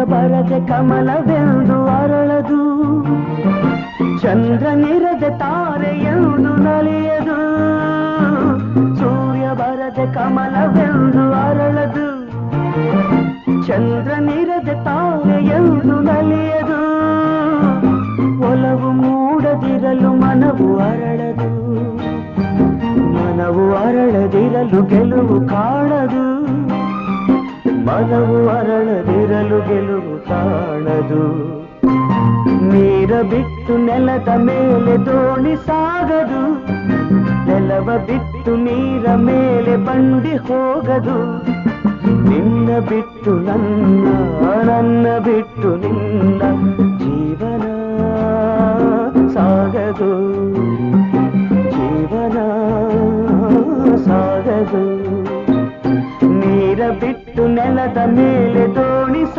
ಬರದೆ ಕಮಲವೆಂದು ಅರಳದು ಚಂದ್ರ ನಿರದ ತಾರೆಯೆಂದು ನಲಿಯದು ಸೂರ್ಯ ಬರದೆ ಕಮಲವೆಂದು ಅರಳದು ಚಂದ್ರ ನಿರದ ತಾರೆಯೆಂದು ನಲಿಯದು ಒಲವು ಮೂಡದಿರಲು ಮನವು ಅರಳದು ಮನವು ಅರಳದಿರಲು ಗೆಲುವು ಕಾಣದು ಮನವು ಅರಳದಿರಲು ಗೆಲುವು ಕಾಣದು. ನೀರ ಬಿಟ್ಟು ನೆಲದ ಮೇಲೆ ದೋಣಿ ಸಾಗದು. ನೆಲವ ಬಿಟ್ಟು ನೀರ ಮೇಲೆ ಬಂಡಿ ಹೋಗದು. ನಿನ್ನ ಬಿಟ್ಟು ನನ್ನ ನನ್ನ ಬಿಟ್ಟು ನಿನ್ನ ಜೀವನ ಸಾಗದು. ಜೀವನ ಸಾಗದು. ಬಿಟ್ಟು ನೆಲದ ಮೇಲೆ ತೋ